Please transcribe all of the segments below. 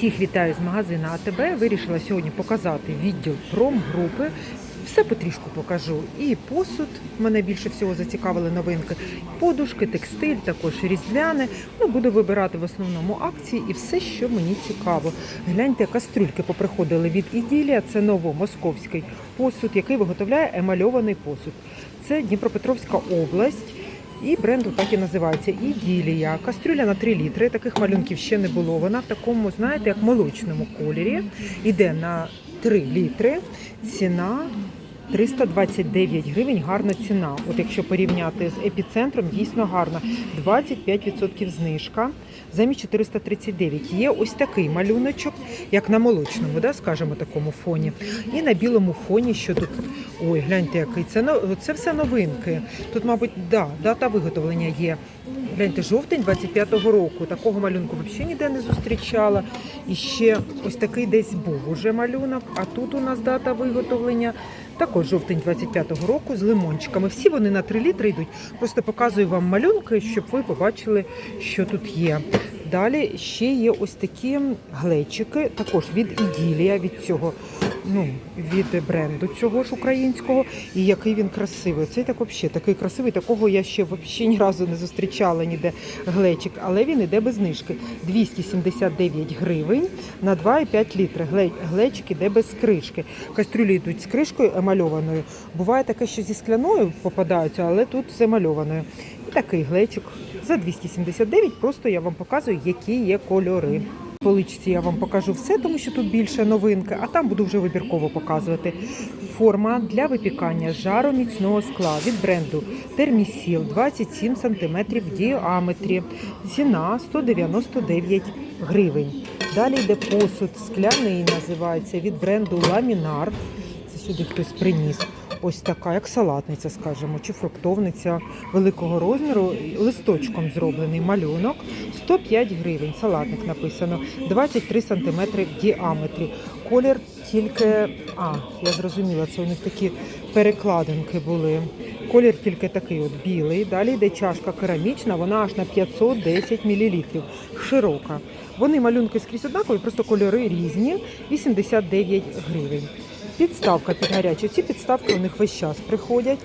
Всіх вітаю з магазину АТБ. Вирішила сьогодні показати відділ промгрупи. Все потрішку покажу. І посуд мене більше всього зацікавили новинки. Подушки, текстиль, також різдвяне. Ну, буду вибирати в основному акції і все, що мені цікаво. Гляньте, кастрюльки поприходили від Іділія. Це новомосковський посуд, який виготовляє емальований посуд. Це Дніпропетровська область. І бренд так і називається Іділія. Кастрюля на 3 літри. Таких малюнків ще не було. Вона в такому, знаєте, як молочному кольорі. Іде на 3 літри. Ціна 329 гривень. Гарна ціна. От якщо порівняти з епіцентром, дійсно гарна. 25% знижка. Замість 439. Є ось такий малюночок, як на молочному, да, скажімо, такому фоні. І на білому фоні, що тут. Ой, гляньте, який це це все новинки. Тут, мабуть, да, дата виготовлення є. Гляньте, жовтень 25-го року. Такого малюнку взагалі ніде не зустрічала. І ще ось такий десь був уже малюнок. А тут у нас дата виготовлення. Також жовтень 25-го року з лимончиками. Всі вони на 3 літри йдуть. Просто показую вам малюнки, щоб ви побачили, що тут є. Далі ще є ось такі глечики, також від Іділія, від цього, ну, від бренду цього ж українського. І який він красивий. Цей так взагалі такий красивий, такого я ще взагалі ні разу не зустрічала ніде глечик, але він іде без знижки. 279 гривень на 2,5 літри. Гле- Глечик іде без кришки. Кастрюлі йдуть з кришкою емальованою. Буває таке, що зі скляною попадаються, але тут з емальованою. І такий глечик за 279. Просто я вам показую, які є кольори. Поличці я вам покажу все, тому що тут більше новинки, а там буду вже вибірково показувати. Форма для випікання жароміцного скла від бренду Термісіл 27 см в діаметрі. Ціна 199 гривень. Далі йде посуд скляний, називається від бренду Ламінар. Це сюди хтось приніс. Ось така, як салатниця, скажімо, чи фруктовниця великого розміру, листочком зроблений малюнок. 105 гривень. Салатник написано, 23 см в діаметрі. Колір тільки, а, я зрозуміла, це у них такі перекладинки були. Колір тільки такий от білий. Далі йде чашка керамічна, вона аж на 510 мл. Широка. Вони малюнки скрізь однакові, просто кольори різні. 89 гривень. Підставка під гарячу. Ці підставки у них весь час приходять.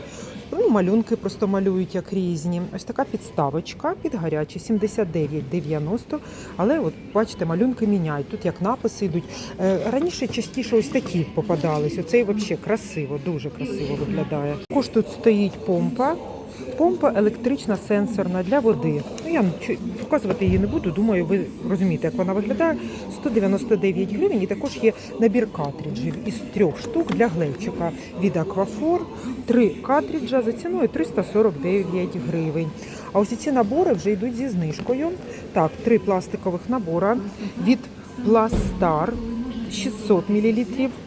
Ну, малюнки просто малюють як різні. Ось така підставочка під гарячу, 79,90. Але от бачите, малюнки міняють. Тут як написи йдуть. Е, Раніше частіше ось такі попадались. Оцей взагалі красиво, дуже красиво виглядає. Також тут стоїть помпа. Помпа електрична сенсорна для води. Ну, я показувати її не буду. Думаю, ви розумієте, як вона виглядає. 199 гривень. І також є набір картриджів із трьох штук для глечика від Аквафор. Три картриджа за ціною 349 гривень. А ось ці набори вже йдуть зі знижкою. Так, три пластикових набора від Пластар 600 мл,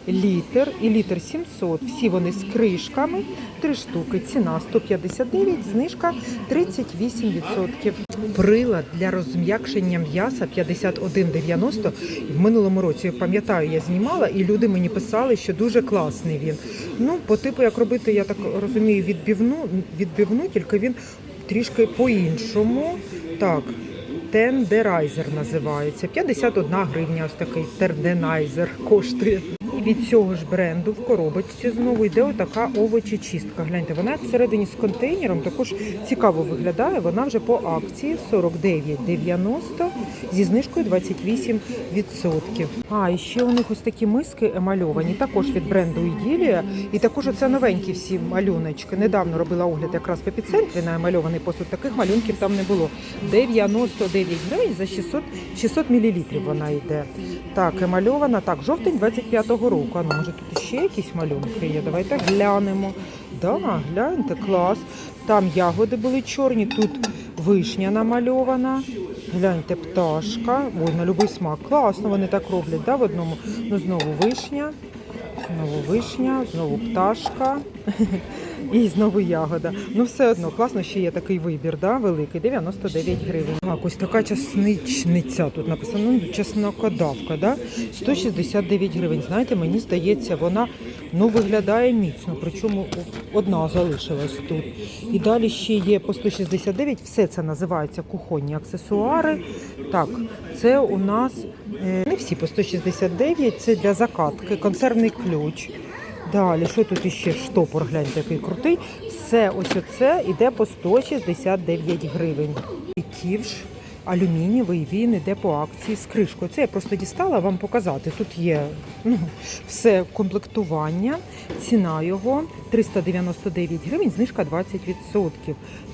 літр і літр 700. Всі вони з кришками. Три штуки. Ціна 159, знижка 38%. Прилад для розм'якшення м'яса 51,90. В минулому році, пам'ятаю, я знімала, і люди мені писали, що дуже класний він. Ну, по типу, як робити, я так розумію, відбивну, відбивну, тільки він трішки по-іншому. Так, Тендерайзер називається. 51 гривня ось такий терденайзер коштує. Від цього ж бренду в коробочці знову йде отака овочечистка. Гляньте, вона всередині з контейнером також цікаво виглядає. Вона вже по акції 49,90 зі знижкою 28%. А, і ще у них ось такі миски емальовані, також від бренду Іділія. І також оце новенькі всі малюночки. Недавно робила огляд якраз в епіцентрі на емальований посуд. Таких малюнків там не було. 99 гривень за 600, 600 мл вона йде. Так, емальована. Так, жовтень 25-го року. А ну, може тут ще якісь малюнки є? Давайте глянемо. Да, гляньте, клас. Там ягоди були чорні, тут вишня намальована. Гляньте, пташка. Ой, на будь-який смак. Класно, вони так роблять, да, в одному. Ну, знову вишня, знову вишня, знову пташка. І знову ягода. Ну все одно класно, ще є такий вибір, да, великий, 99 гривень. Так, ось така часничниця тут написано, ну, чеснокодавка, да? 169 гривень. Знаєте, мені здається, вона ну, виглядає міцно, причому одна залишилась тут. І далі ще є по 169, все це називається кухонні аксесуари. Так, це у нас Е, Не всі по 169, це для закатки, консервний ключ. Далі, що тут іще? Штопор, гляньте, який крутий. Все ось оце іде по 169 гривень. І Ківш алюмінієвий, він іде по акції з кришкою. Це я просто дістала вам показати. Тут є ну, все комплектування, ціна його 399 гривень, знижка 20%.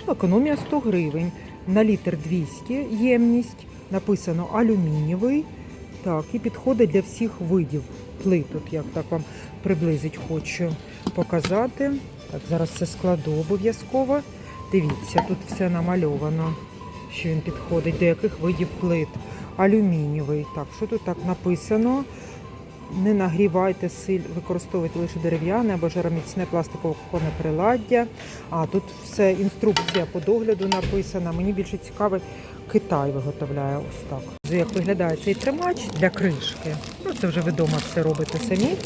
Ну, економія 100 гривень. На літр 200 ємність. Написано алюмінієвий. Так, і підходить для всіх видів плит. Тут як так вам приблизить хочу показати. Так, зараз це складу обов'язково. Дивіться, тут все намальовано, що він підходить, до яких видів плит. Алюмінієвий. Так, що тут так написано? Не нагрівайте силь, використовуйте лише дерев'яне або жароміцне пластикове кухонне приладдя. А тут все інструкція по догляду написана. Мені більше цікавий Китай виготовляє ось так. Як виглядає цей тримач для кришки? Ну це вже ви вдома все робите самі.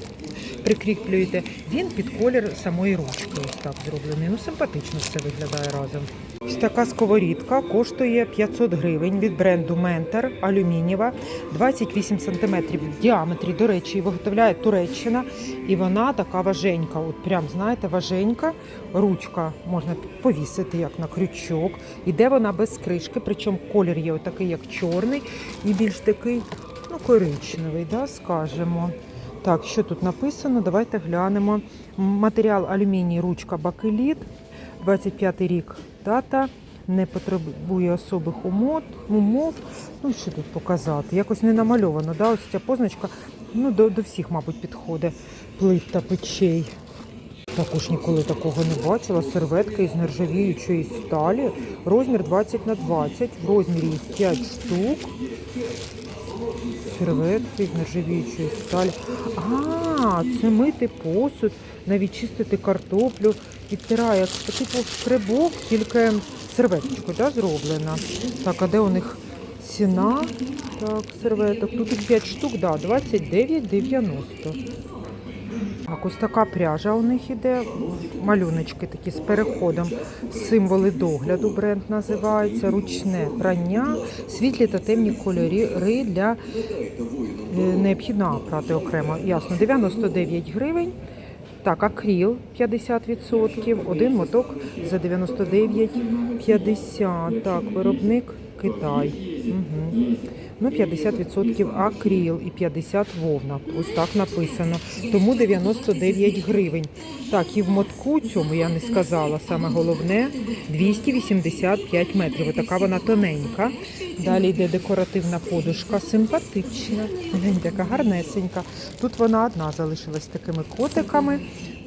Прикріплюєте. Він під колір самої ручки. Ось так зроблений. Ну симпатично все виглядає разом. Ось така сковорідка коштує 500 гривень від бренду Ментер алюмінієва, 28 см в діаметрі. До речі, її виготовляє Туреччина, і вона така важенька. От прям знаєте, важенька. Ручка можна повісити як на крючок. Іде вона без кришки, причому колір є отакий, як чорний, і більш такий ну, коричневий, да, скажемо. Так, що тут написано? Давайте глянемо. Матеріал алюміній, ручка бакеліт. 25 рік дата. Не потребує особих умов. Ну, що тут показати? Якось не намальовано. Да? Ось ця позначка ну, до, до всіх, мабуть, підходить плит та печей. Також ніколи такого не бачила. Серветка із нержавіючої сталі. Розмір 20 на 20. В розмірі 5 штук. Серветки з нержавіючої сталі. А, це мити посуд, навіть чистити картоплю. Відтирає як типу скребок, тільки серветочку да, зроблена. Так, а де у них ціна? Так, серветок. Тут їх 5 штук, да, 29,90. Так, ось така пряжа у них іде. Малюночки такі з переходом. Символи догляду бренд називається. Ручне прання, світлі та темні кольори для е, необхідно прати окремо. Ясно, 99 гривень. Так, акріл 50%, один моток за 99,50. Так, виробник Китай. Угу. Ну, 50% акріл і 50 вовна. Ось так написано. Тому 99 гривень. Так, і в мотку цьому я не сказала. Саме головне 285 метрів. Отака вона тоненька. Далі йде декоративна подушка, симпатична, така гарнесенька. Тут вона одна залишилась такими котиками.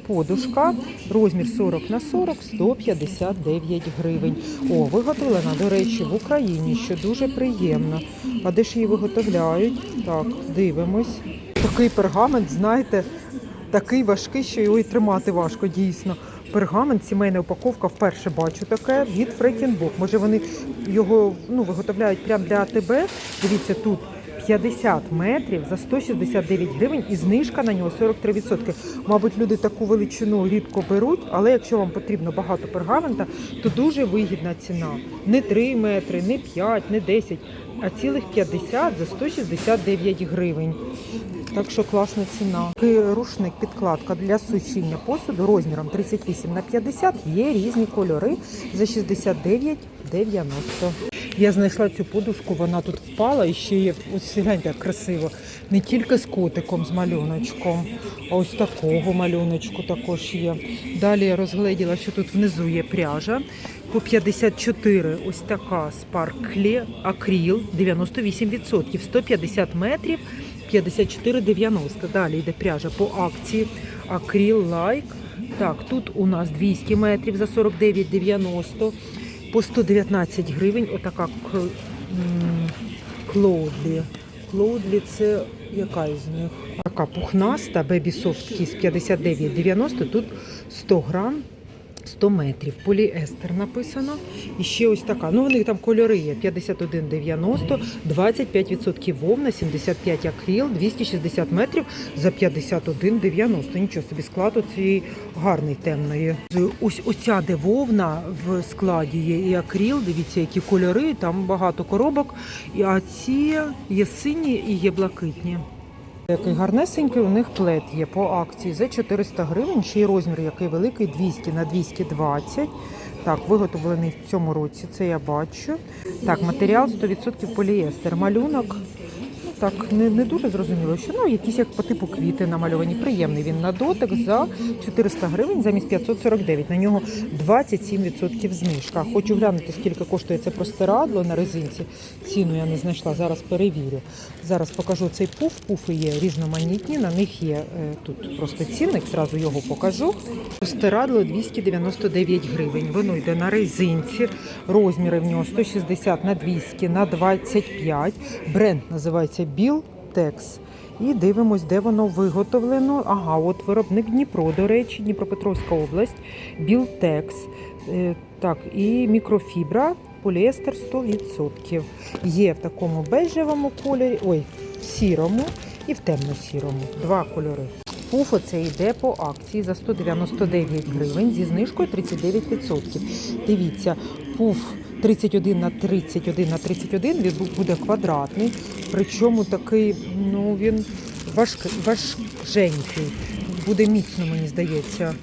Подушка, розмір 40 на 40, 159 гривень. О, виготовлена, до речі, в Україні, що дуже приємно. А де ж її виготовляють? Так, дивимось. Такий пергамент, знаєте, такий важкий, що його і тримати важко, дійсно. Пергамент, сімейна упаковка, вперше бачу таке від Фрекінбок. Може вони його ну, виготовляють прямо для АТБ. Дивіться, тут 50 метрів за 169 гривень і знижка на нього 43%. Мабуть, люди таку величину рідко беруть, але якщо вам потрібно багато пергамента, то дуже вигідна ціна. Не 3 метри, не 5, не 10, а цілих 50 за 169 гривень. Так що класна ціна. Рушник, підкладка для сушіння посуду розміром 38 на 50. Є різні кольори за 69,90. Я знайшла цю подушку, вона тут впала і ще є, ось гляньте, як красиво. Не тільки з котиком, з малюночком, а ось такого малюночку також є. Далі я розгледіла, що тут внизу є пряжа. По 54 ось така спарклі акріл 98%, 150 метрів 54,90. Далі йде пряжа по акції акріл лайк. Так, тут у нас 200 метрів за 49,90 по 119 гривень. Отака клоудлі. Клоудлі це яка із них? Така пухнаста Baby Soft Kiss 59,90. Тут 100 грам. 100 метрів. Поліестер написано. І ще ось така. Ну, вони там кольори є: 51,90, 25% вовна, 75 акріл, 260 метрів за 51,90. Нічого собі склад цієї гарний темної. Ось оця де вовна в складі є і акріл. Дивіться, які кольори, там багато коробок. А ці є сині і є блакитні. Який гарнесенький у них плед є по акції за 400 гривень. Ще й розмір який великий 200 на 220. Так, виготовлений в цьому році, це я бачу. Так, матеріал 100% поліестер. Малюнок. Так, не, не дуже зрозуміло, що ну якісь як по типу квіти намальовані. Приємний він на дотик за 400 гривень замість 549. На нього 27% знижка. Хочу глянути, скільки коштує це простирадло на резинці. Ціну я не знайшла. Зараз перевірю. Зараз покажу цей пуф. Пуфи є різноманітні. На них є е, тут просто цінник. Зразу його покажу. Простирадло 299 гривень. Воно йде на резинці. Розміри в нього 160 на 200 на 25. Бренд називається Білтекс. І дивимось, де воно виготовлено. Ага, от виробник Дніпро, до речі, Дніпропетровська область, Білтекс. Е, так, і мікрофібра, поліестер 100%. Є в такому бежевому кольорі, ой, в сірому і в темно-сірому. Два кольори. Пуф оце йде по акції за 199 гривень зі знижкою 39%. Дивіться, пуф 31 на 31 на 31 він буде квадратний, причому такий, ну він важкий, важкенький. Буде міцно, мені здається,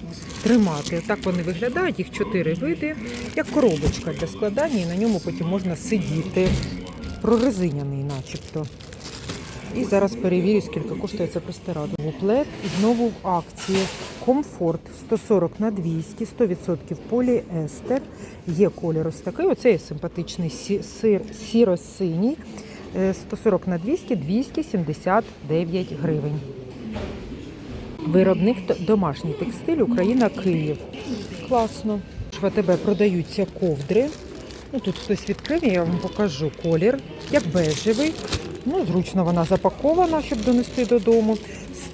тримати. Так вони виглядають, їх чотири види, як коробочка для складання, і на ньому потім можна сидіти. Прорезиняний начебто. І зараз перевірю, скільки коштує це простирадло. Плед знову в акції. Комфорт 140 на 200, 100% поліестер. Є колір ось такий. Оце є симпатичний сир, сіро-синій. Е, 140 на 200, 279 гривень. Виробник домашній текстиль Україна Київ. Класно. В АТБ продаються ковдри. Ну, тут хтось відкрив, я вам покажу колір, як бежевий. Ну, зручно вона запакована, щоб донести додому.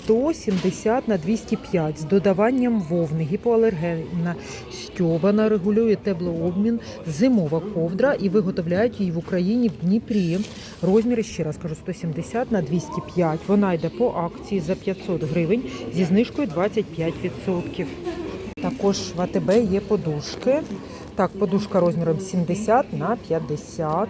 170 на 205 з додаванням вовни, гіпоалергенна, стьобана, регулює теплообмін, зимова ковдра і виготовляють її в Україні в Дніпрі. Розміри, ще раз кажу, 170 на 205. Вона йде по акції за 500 гривень зі знижкою 25%. Також в АТБ є подушки. Так, подушка розміром 70 на 50.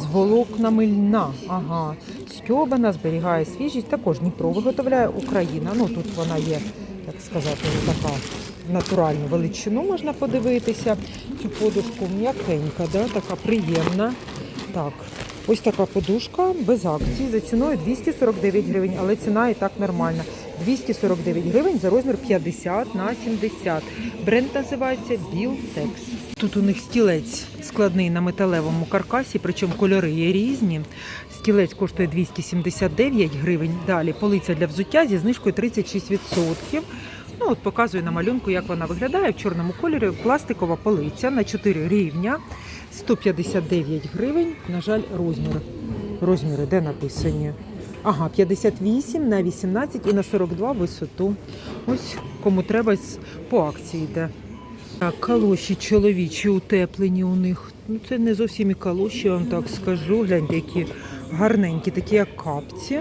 З волокнами льна. Ага. Стьобана, зберігає свіжість. Також Дніпро виготовляє Україна. Ну тут вона є, як сказати, така натуральну величину можна подивитися. Цю подушку м'якенька, да? така приємна. Так, ось така подушка без акції за ціною 249 гривень, але ціна і так нормальна. 249 гривень за розмір 50 на 70. Бренд називається Білтекс. Тут у них стілець складний на металевому каркасі, причому кольори є різні. Стілець коштує 279 гривень. Далі полиця для взуття зі знижкою 36%. Ну, от показую на малюнку, як вона виглядає в чорному кольорі. Пластикова полиця на 4 рівня. 159 гривень. На жаль, розмір. Розміри де написані? Ага, 58 на 18 і на 42 висоту. Ось кому треба по акції йде. Так, калоші чоловічі утеплені у них. Ну, це не зовсім і калоші, я вам так скажу. Гляньте, які гарненькі, такі як капці.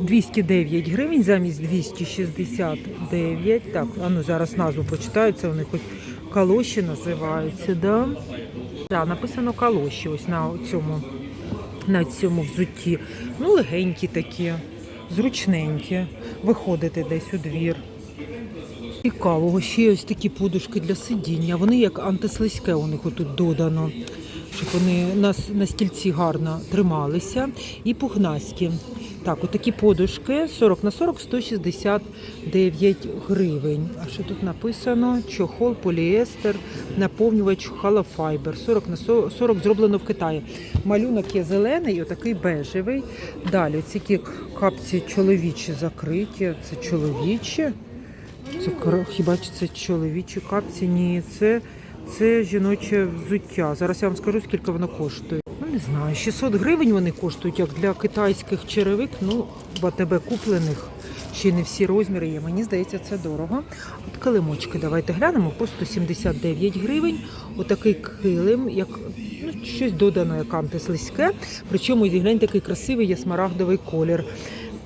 209 гривень замість 269. Так, а ну зараз назву почитаю, це вони хоч калоші називаються, да? Да, написано калоші ось на цьому, на цьому взутті. Ну, легенькі такі, зручненькі. Виходити десь у двір. Цікавого, ще ось такі подушки для сидіння. Вони як антислизьке у них отут додано, щоб вони на, на стільці гарно трималися. І пухнасті. Так, отакі подушки 40 на 40 169 гривень. А що тут написано? Чохол, поліестер, наповнювач халофайбер. 40 на 40, 40 зроблено в Китаї. Малюнок є зелений, отакий бежевий. Далі ці капці чоловічі закриті. Це чоловічі. Це хіба це чоловічі капці? Ні, це, це жіноче взуття. Зараз я вам скажу, скільки воно коштує. Не знаю, 600 гривень вони коштують, як для китайських черевик, ну, в АТБ куплених. Ще не всі розміри є. Мені здається, це дорого. От килимочки давайте глянемо по 179 гривень. Отакий килим, як ну, щось додано, як антислизьке. Причому глянь такий красивий є смарагдовий колір.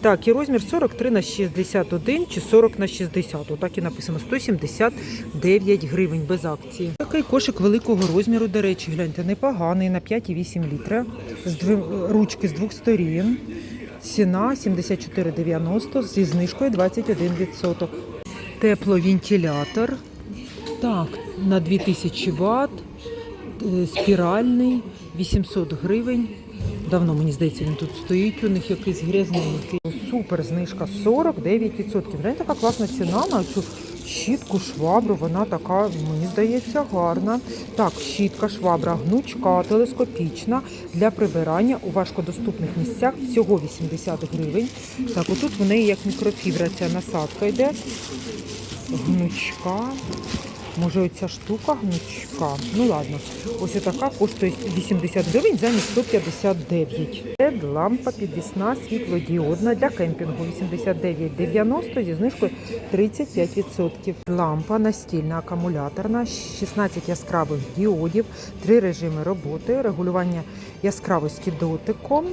Так, і розмір 43 на 61 чи 40 на 60. Отак і написано 179 гривень без акції. Такий кошик великого розміру, до речі, гляньте, непоганий на 5,8 літра. З дві- ручки з двох сторін. Ціна 74,90 зі знижкою 21%. Тепловентилятор. Так, на 2000 Вт. е, Спіральний, 800 гривень. Давно, мені здається, він тут стоїть. У них якийсь грязненький. Супер знижка 49%. Гляньте, така класна ціна на цю щітку, швабру. Вона така, мені здається, гарна. Так, щітка, швабра, гнучка, телескопічна для прибирання у важкодоступних місцях. Всього 80 гривень. Так, отут в неї як мікрофібра ця насадка йде. Гнучка. Може, оця штука гнучка. Ну ладно, ось така коштує 80 гривень замість 159. Це лампа підвісна світлодіодна для кемпінгу 89,90 зі знижкою 35%. Лампа настільна акумуляторна, 16 яскравих діодів, три режими роботи, регулювання яскравості дотиком.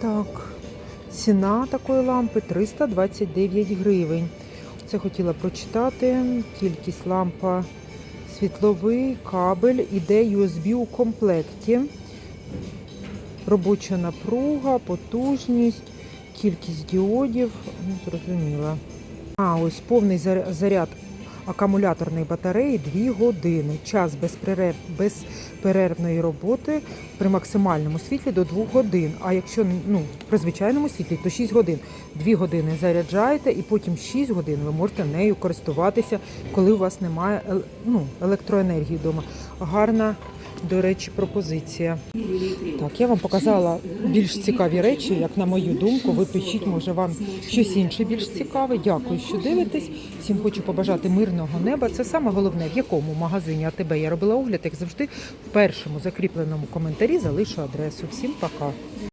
Так, ціна такої лампи 329 гривень. Це хотіла прочитати. Кількість лампа світловий кабель іде USB у комплекті. Робоча напруга, потужність, кількість діодів. Ну, зрозуміла. А, ось повний заряд акумуляторної батареї 2 години. Час безперерв... безперервної роботи при максимальному світлі до 2 годин. А якщо ну, при звичайному світлі, то 6 годин. 2 години заряджаєте і потім 6 годин ви можете нею користуватися, коли у вас немає ел- ну, електроенергії вдома. Гарна, до речі, пропозиція. Так, я вам показала більш цікаві речі, як на мою думку. Ви пишіть, може вам щось інше більш цікаве. Дякую, що дивитесь. Всім хочу побажати мирного неба. Це саме головне, в якому магазині АТБ я робила огляд, як завжди, в першому закріпленому коментарі залишу адресу. Всім пока.